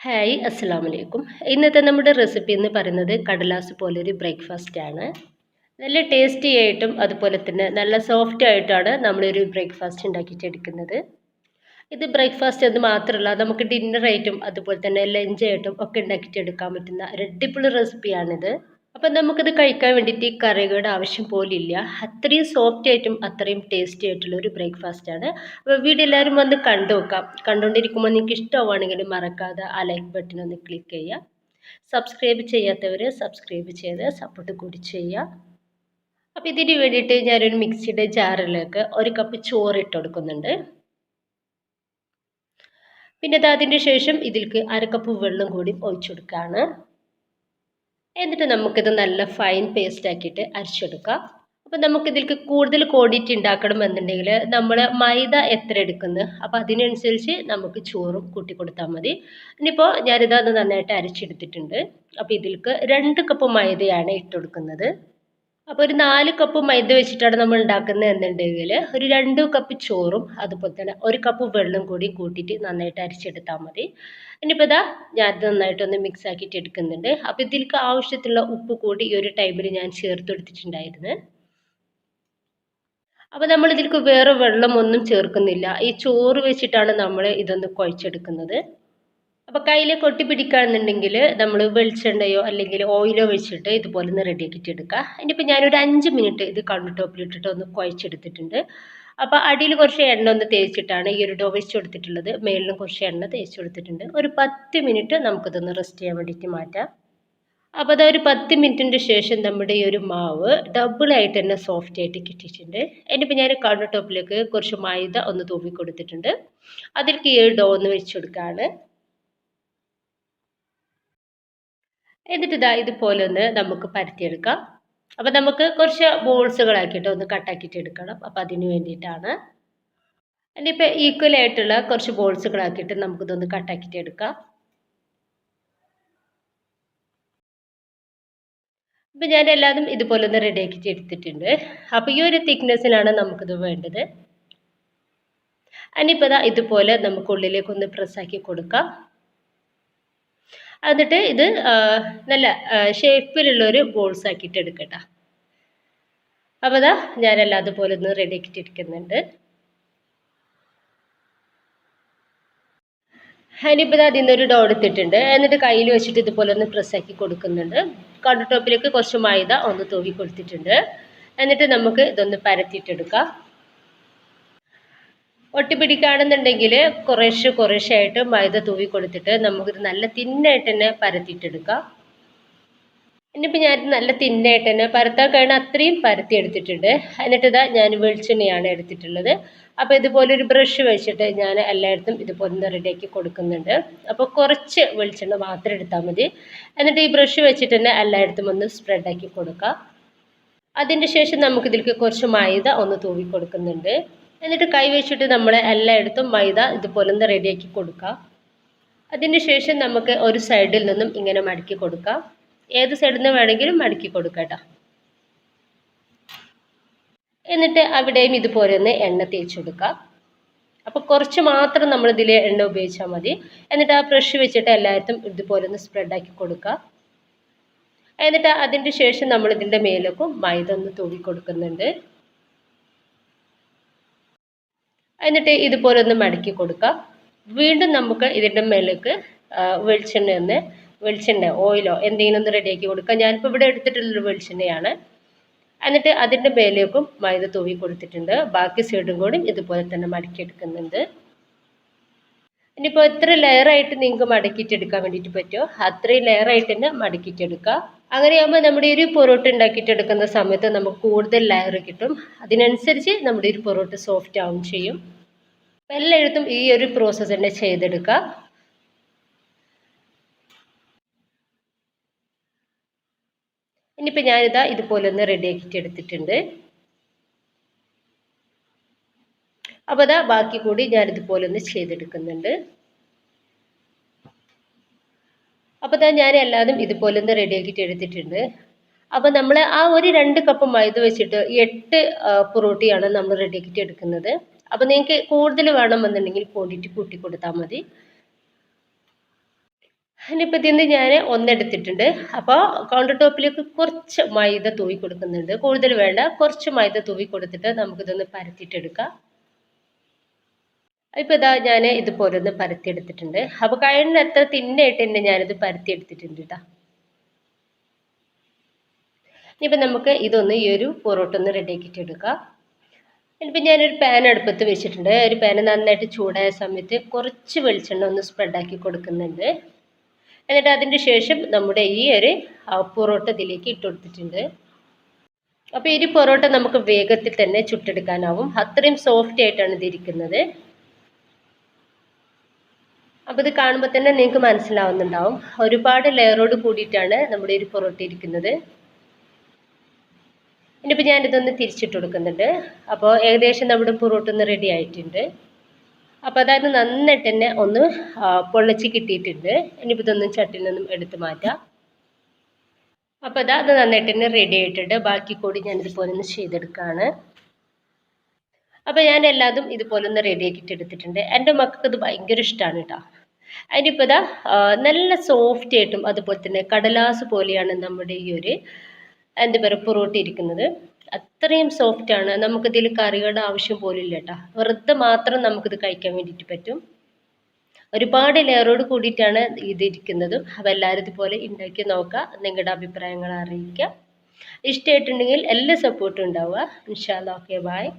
Hi അസ്സാം വലൈക്കും ഇന്നത്തെ നമ്മുടെ റെസിപ്പി എന്ന് പറയുന്നത് കടലാസ് പോലൊരു ബ്രേക്ക്ഫാസ്റ്റ് ആണ്. നല്ല ടേസ്റ്റി ആയിട്ടും അതുപോലെ തന്നെ നല്ല സോഫ്റ്റ് ആയിട്ടാണ് നമ്മളൊരു ബ്രേക്ക്ഫാസ്റ്റ് ഉണ്ടാക്കിയിട്ടെടുക്കുന്നത്. ഇത് ബ്രേക്ക്ഫാസ്റ്റ് എന്ന് മാത്രമല്ല നമുക്ക് ഡിന്നർ ആയിട്ടും അതുപോലെ തന്നെ ലഞ്ച് ആയിട്ടും ഒക്കെ ഉണ്ടാക്കിയിട്ടെടുക്കാൻ പറ്റുന്ന ഒരു അടിപൊളി റെസിപ്പിയാണിത്. അപ്പം നമുക്കിത് കഴിക്കാൻ വേണ്ടിയിട്ട് കറികളുടെ ആവശ്യം പോലില്ല. അത്രയും സോഫ്റ്റ് ആയിട്ടും അത്രയും ടേസ്റ്റി ആയിട്ടുള്ള ഒരു ബ്രേക്ക്ഫാസ്റ്റ് ആണ്. അപ്പോൾ വീഡിയോ എല്ലാവരും വന്ന് കണ്ടു നോക്കാം. കണ്ടുകൊണ്ടിരിക്കുമ്പോൾ നിങ്ങൾക്ക് ഇഷ്ടമാണെങ്കിൽ മറക്കാതെ ആ ലൈക്ക് ബട്ടൺ ഒന്ന് ക്ലിക്ക് ചെയ്യുക. സബ്സ്ക്രൈബ് ചെയ്യാത്തവർ സബ്സ്ക്രൈബ് ചെയ്ത് സപ്പോർട്ട് കൂടി ചെയ്യുക. അപ്പോൾ ഇതിന് വേണ്ടിയിട്ട് ഞാനൊരു മിക്സിയുടെ ജാറിലേക്ക് ഒരു കപ്പ് ചോറ് ഇട്ട് കൊടുക്കുന്നുണ്ട്. പിന്നെ അത് അതിന്റെ ശേഷം ഇതിൽക്ക് അര കപ്പ് വെള്ളം കൂടി ഒഴിച്ചു കൊടുക്കുകയാണ്. എന്നിട്ട് നമുക്കിത് നല്ല ഫൈൻ പേസ്റ്റ് ആക്കിയിട്ട് അരച്ചെടുക്കാം. അപ്പോൾ നമുക്കിതിലേക്ക് കൂടുതൽ ക്വാണ്ടിറ്റി ഉണ്ടാക്കണമെന്നുണ്ടെങ്കിൽ നമ്മൾ മൈദ എത്ര എടുക്കുന്നു അപ്പോൾ അതിനനുസരിച്ച് നമുക്ക് ചോറും കൂട്ടി കൊടുത്താൽ മതി. ഇനിയിപ്പോൾ ഞാനിതൊന്ന് നന്നായിട്ട് അരച്ചെടുത്തിട്ടുണ്ട്. അപ്പോൾ ഇതിലേക്ക് രണ്ട് കപ്പ് മൈദയാണ് ഇട്ട് കൊടുക്കുന്നത്. അപ്പോൾ ഒരു നാല് കപ്പ് മൈദ വെച്ചിട്ടാണ് നമ്മൾ ഉണ്ടാക്കുന്നത് എന്നുണ്ടെങ്കിൽ ഒരു രണ്ട് കപ്പ് ചോറും അതുപോലെ തന്നെ ഒരു കപ്പ് വെള്ളം കൂടി കൂട്ടിയിട്ട് നന്നായിട്ട് അരിച്ചെടുത്താൽ മതി. ഇനിയിപ്പോൾ ഇതാ ഞാൻ നന്നായിട്ടൊന്ന് മിക്സ് ആക്കിയിട്ട് എടുക്കുന്നുണ്ട്. അപ്പോൾ ഇതിലേക്ക് ആവശ്യത്തിലുള്ള ഉപ്പ് കൂടി ഈ ഒരു ടൈമിൽ ഞാൻ ചേർത്ത് കൊടുത്തിട്ടുണ്ടായിരുന്നു. അപ്പോൾ നമ്മൾ ഇതിലേക്ക് വേറെ വെള്ളം ഒന്നും ചേർക്കുന്നില്ല. ഈ ചോറ് വെച്ചിട്ടാണ് നമ്മൾ ഇതൊന്ന് കുഴച്ചെടുക്കുന്നത്. അപ്പോൾ കയ്യിൽ കൊട്ടി പിടിക്കുകയാണെന്നുണ്ടെങ്കിൽ നമ്മൾ വെളിച്ചെണ്ണയോ അല്ലെങ്കിൽ ഓയിലോ വെച്ചിട്ട് ഇതുപോലെ ഒന്ന് റെഡിയാക്കിയിട്ട് എടുക്കുക. ഇനിയിപ്പോൾ ഞാനൊരു അഞ്ച് മിനിറ്റ് ഇത് കണ്ണു ടോപ്പിലിട്ടിട്ട് ഒന്ന് കുഴച്ചെടുത്തിട്ടുണ്ട്. അപ്പോൾ അടിയിൽ കുറച്ച് എണ്ണ ഒന്ന് തേച്ചിട്ടാണ് ഈ ഒരു ഡോ വെച്ച് കൊടുത്തിട്ടുള്ളത്. മേളിലും കുറച്ച് എണ്ണ തേച്ച് കൊടുത്തിട്ടുണ്ട്. ഒരു പത്ത് മിനിറ്റ് നമുക്കിതൊന്ന് റെസ്റ്റ് ചെയ്യാൻ വേണ്ടിയിട്ട് മാറ്റാം. അപ്പോൾ അതൊരു പത്ത് മിനിറ്റിന്റെ ശേഷം നമ്മുടെ ഈ ഒരു മാവ് ഡബിളായിട്ട് തന്നെ സോഫ്റ്റ് ആയിട്ട് കിട്ടിയിട്ടുണ്ട്. ഇനിയിപ്പോൾ ഞാൻ കൗണ്ടർ ടോപ്പിലേക്ക് കുറച്ച് മൈദ ഒന്ന് തൂവി കൊടുത്തിട്ടുണ്ട് അതിലേക്ക് ഈ ഒരു ഡോ ഒന്ന് വെച്ച് കൊടുക്കുകയാണ്. എന്നിട്ട് ഇതാ ഇതുപോലെ ഒന്ന് നമുക്ക് പരത്തിയെടുക്കാം. അപ്പോൾ നമുക്ക് കുറച്ച് ബോൾസുകളാക്കിയിട്ട് ഒന്ന് കട്ടാക്കിയിട്ട് എടുക്കണം. അപ്പോൾ അതിന് വേണ്ടിയിട്ടാണ്. ഇനിയിപ്പോൾ ഈക്വൽ ആയിട്ടുള്ള കുറച്ച് ബോൾസുകളാക്കിയിട്ട് നമുക്കിതൊന്ന് കട്ടാക്കിയിട്ട് എടുക്കാം. അപ്പം ഞാൻ എല്ലാതും ഇതുപോലെ ഒന്ന് റെഡിയാക്കിയിട്ട് എടുത്തിട്ടുണ്ട്. അപ്പോൾ ഈ ഒരു തിക്നെസ്സിലാണ് നമുക്കിത് വേണ്ടത്. ഇനിയിപ്പോൾ ഇതാ ഇതുപോലെ നമുക്ക് ഉള്ളിലേക്കൊന്ന് പ്രസ്സാക്കി കൊടുക്കാം. എന്നിട്ട് ഇത് നല്ല ഷേപ്പിലുള്ളൊരു ബോൾസ് ആക്കിയിട്ട് എടുക്കട്ട. അപ്പോൾ അതാ ഞാനെല്ലാം അതുപോലെ ഒന്ന് റെഡി ആക്കിയിട്ട് എടുക്കുന്നുണ്ട് ഇനിയിപ്പോൾ അതിൽ നിന്നൊരു ഡോ എടുത്തിട്ടുണ്ട്. എന്നിട്ട് കയ്യിൽ വെച്ചിട്ട് ഇതുപോലെ ഒന്ന് പ്രസ്സാക്കി കൊടുക്കുന്നുണ്ട്. കൗണ്ടർ ടോപ്പിലേക്ക് കുറച്ച് മൈദ ഒന്ന് തൂവി കൊടുത്തിട്ടുണ്ട്. എന്നിട്ട് നമുക്ക് ഇതൊന്ന് പരത്തിയിട്ടെടുക്കാം ഒട്ടിപ്പിടിക്കുകയാണെന്നുണ്ടെങ്കിൽ കുറേശ്ശെ കുറേശ്ശെ ആയിട്ട് മൈദ തൂവി കൊടുത്തിട്ട് നമുക്കിത് നല്ല തിന്നായിട്ട് തന്നെ പരത്തിയിട്ടെടുക്കാം. ഇനിയിപ്പോൾ ഞാൻ നല്ല തിന്നായിട്ട് തന്നെ പരത്താൻ കഴിയുന്ന അത്രയും പരത്തി എടുത്തിട്ടുണ്ട് എന്നിട്ട് ഇതാ ഞാൻ വെളിച്ചെണ്ണയാണ് എടുത്തിട്ടുള്ളത്. അപ്പോൾ ഇതുപോലെ ഒരു ബ്രഷ് വെച്ചിട്ട് ഞാൻ എല്ലായിടത്തും ഇതുപോലെ ഒന്ന് റെഡിയാക്കി കൊടുക്കുന്നുണ്ട്. അപ്പോൾ കുറച്ച് വെളിച്ചെണ്ണ മാത്രം എടുത്താൽ മതി. എന്നിട്ട് ഈ ബ്രഷ് വെച്ചിട്ട് തന്നെ എല്ലായിടത്തും ഒന്ന് സ്പ്രെഡാക്കി കൊടുക്കുക അതിന്റെ ശേഷം നമുക്കിതിലേക്ക് കുറച്ച് മൈദ ഒന്ന് തൂവി കൊടുക്കുന്നുണ്ട്. എന്നിട്ട് കൈ വെച്ചിട്ട് നമ്മൾ എല്ലായിടത്തും മൈദ ഇതുപോലെ ഒന്ന് റെഡിയാക്കി കൊടുക്കാം. അതിനുശേഷം നമുക്ക് ഒരു സൈഡിൽ നിന്നും ഇങ്ങനെ മടക്കി കൊടുക്കാം. ഏത് സൈഡിൽ നിന്ന് വേണമെങ്കിലും മടക്കി കൊടുക്കട്ടോ എന്നിട്ട് അവിടെയും ഇതുപോലെ ഒന്ന് എണ്ണ തേച്ച് കൊടുക്കാം അപ്പോൾ കുറച്ച് മാത്രം നമ്മൾ ഇതിൽ എണ്ണ ഉപയോഗിച്ചാൽ മതി. എന്നിട്ട് ആ ബ്രഷ് വെച്ചിട്ട് എല്ലായിടത്തും ഇതുപോലെ ഒന്ന് സ്പ്രെഡാക്കി കൊടുക്കുക എന്നിട്ട് അതിന്റെ ശേഷം നമ്മൾ ഇതിന്റെ മേലേക്കും മൈദ ഒന്ന് തൂവി കൊടുക്കുന്നുണ്ട്. എന്നിട്ട് ഇതുപോലെ ഒന്ന് മടക്കി കൊടുക്കാം വീണ്ടും നമുക്ക് ഇതിന്റെ മേലേക്ക് വെളിച്ചെണ്ണ ഒന്ന് വെളിച്ചെണ്ണ ഓയിലോ എന്തെങ്കിലും ഒന്ന് റെഡിയാക്കി കൊടുക്കാം ഞാനിപ്പോൾ ഇവിടെ എടുത്തിട്ടുള്ളൊരു വെളിച്ചെണ്ണയാണ്. എന്നിട്ട് അതിന്റെ മേലേക്കും മൈദ തൂവി കൊടുത്തിട്ടുണ്ട്. ബാക്കി സൈഡും കൂടി ഇതുപോലെ തന്നെ മടക്കിയെടുക്കുന്നുണ്ട് ഇനിയിപ്പോൾ എത്ര ലെയറായിട്ട് നിങ്ങൾക്ക് മടക്കിയിട്ടെടുക്കാൻ വേണ്ടിയിട്ട് പറ്റുമോ? അത്രയും ലെയറായിട്ട് തന്നെ മടക്കിയിട്ടെടുക്കുക അങ്ങനെയാകുമ്പോൾ നമ്മുടെ ഒരു പൊറോട്ട ഉണ്ടാക്കിയിട്ടെടുക്കുന്ന സമയത്ത് നമുക്ക് കൂടുതൽ ലെയർ കിട്ടും. അതിനനുസരിച്ച് നമ്മുടെ ഒരു പൊറോട്ട സോഫ്റ്റ് ആവും ചെയ്യും. എല്ലായിടത്തും ഈ ഒരു പ്രോസസ്സ് തന്നെ ചെയ്തെടുക്കുക. ഇനിയിപ്പോൾ ഞാനിതാ ഇതുപോലെ ഒന്ന് റെഡിയാക്കിയിട്ട് എടുത്തിട്ടുണ്ട്. അപ്പോൾ അതാ ബാക്കി കൂടി ഞാനിതുപോലെ ഒന്ന് ചെയ്തെടുക്കുന്നുണ്ട്. അപ്പോൾ തന്നെ ഞാൻ എല്ലാതും ഇതുപോലെ ഒന്ന് റെഡിയാക്കിയിട്ട് എടുത്തിട്ടുണ്ട്. അപ്പോൾ നമ്മൾ ആ ഒരു രണ്ട് കപ്പ് മൈദ വെച്ചിട്ട് എട്ട് പൊറോട്ടിയാണ് നമ്മൾ റെഡിയാക്കിയിട്ട് എടുക്കുന്നത്. അപ്പോൾ നിങ്ങൾക്ക് കൂടുതൽ വേണമെന്നുണ്ടെങ്കിൽ ക്വാണ്ടിറ്റി കൂട്ടി കൊടുത്താൽ മതി. ഇനിയിപ്പോൾ ഇതിന്ന് ഞാൻ ഒന്നെടുത്തിട്ടുണ്ട് അപ്പോൾ കൗണ്ടർ ടോപ്പിലേക്ക് കുറച്ച് മൈദ തൂവി കൊടുക്കുന്നുണ്ട്. കൂടുതൽ വേണ്ട കുറച്ച് മൈദ തൂവി കൊടുത്തിട്ട് നമുക്കിതൊന്ന് പരത്തിയിട്ടെടുക്കാം ഇപ്പോൾ ഇതാ ഞാൻ ഇതുപോലെ ഒന്ന് പരത്തിയെടുത്തിട്ടുണ്ട്. അപ്പോൾ കഴിയുന്നത്ര തിന്നായിട്ട് തന്നെ ഞാനിത് പരത്തിയെടുത്തിട്ടുണ്ട് കേട്ടോ ഇനിയിപ്പോൾ നമുക്ക് ഇതൊന്ന് ഈ ഒരു പൊറോട്ട ഒന്ന് റെഡിയാക്കിയിട്ട് എടുക്കാം. ഇനിയിപ്പോൾ ഞാനൊരു പാൻ അടുപ്പത്ത് വെച്ചിട്ടുണ്ട്. ഒരു പാൻ നന്നായിട്ട് ചൂടായ സമയത്ത് കുറച്ച് വെളിച്ചെണ്ണ ഒന്ന് സ്പ്രെഡാക്കി കൊടുക്കുന്നുണ്ട്. എന്നിട്ട് അതിന്റെ ശേഷം നമ്മുടെ ഈ ഒരു പൊറോട്ട ഇതിലേക്ക് ഇട്ട് കൊടുത്തിട്ടുണ്ട്. അപ്പോൾ ഈ പൊറോട്ട നമുക്ക് വേഗത്തിൽ തന്നെ ചുട്ടെടുക്കാനാവും. അത്രയും സോഫ്റ്റ് ആയിട്ടാണ് ഇതിരിക്കുന്നത്. അപ്പോൾ ഇത് കാണുമ്പോൾ തന്നെ നിങ്ങൾക്ക് മനസ്സിലാവുന്നുണ്ടാവും. ഒരുപാട് ലെയറോട് കൂടിയിട്ടാണ് നമ്മുടെ ഒരു പൊറോട്ട ഇരിക്കുന്നത്. ഇനിയിപ്പോൾ ഞാനിതൊന്ന് തിരിച്ചിട്ട് കൊടുക്കുന്നുണ്ട്. അപ്പോൾ ഏകദേശം നമ്മുടെ പൊറോട്ട ഒന്ന് റെഡി ആയിട്ടുണ്ട്. അപ്പോൾ അതായത് നന്നായിട്ട് തന്നെ ഒന്ന് പൊള്ളച്ച് കിട്ടിയിട്ടുണ്ട്. ഇനിയിപ്പോൾ ഇതൊന്നും ചട്ടിയിൽ നിന്നും എടുത്ത് മാറ്റാം. അപ്പോൾ അതാ അത് നന്നായിട്ട് തന്നെ റെഡി ആയിട്ടുണ്ട്. ബാക്കി കൂടി ഞാൻ ഇതുപോലെ ഒന്ന് ചെയ്തെടുക്കുകയാണ് അപ്പോൾ ഞാൻ എല്ലാതും ഇതുപോലെ ഒന്ന് റെഡിയാക്കിയിട്ട് എടുത്തിട്ടുണ്ട്. എന്റെ മക്കൾക്ക് ഇത് ഭയങ്കര ഇഷ്ടമാണ് കേട്ടോ. അതിനിപ്പോൾ ഇതാ നല്ല സോഫ്റ്റ് ആയിട്ടും അതുപോലെ തന്നെ കടലാസ് പോലെയാണ് നമ്മുടെ ഈ ഒരു എന്താ പറയുക പൊറോട്ട ഇരിക്കുന്നത്. അത്രയും സോഫ്റ്റാണ് നമുക്കിതിൽ കറികളുടെ ആവശ്യം പോലും ഇല്ല കേട്ടോ വെറുതെ മാത്രം നമുക്കിത് കഴിക്കാൻ വേണ്ടിയിട്ട് പറ്റും. ഒരുപാട് ലെയറോട് കൂടിയിട്ടാണ് ഇതിരിക്കുന്നത് അപ്പോൾ എല്ലാവരും ഇതുപോലെ ഉണ്ടാക്കി നോക്കുക. നിങ്ങളുടെ അഭിപ്രായങ്ങൾ അറിയിക്കുക. ഇഷ്ടമായിട്ടുണ്ടെങ്കിൽ എല്ലാ സപ്പോർട്ടും ഉണ്ടാവുക. ഇൻഷാല്ല ഓക്കെ ബായ്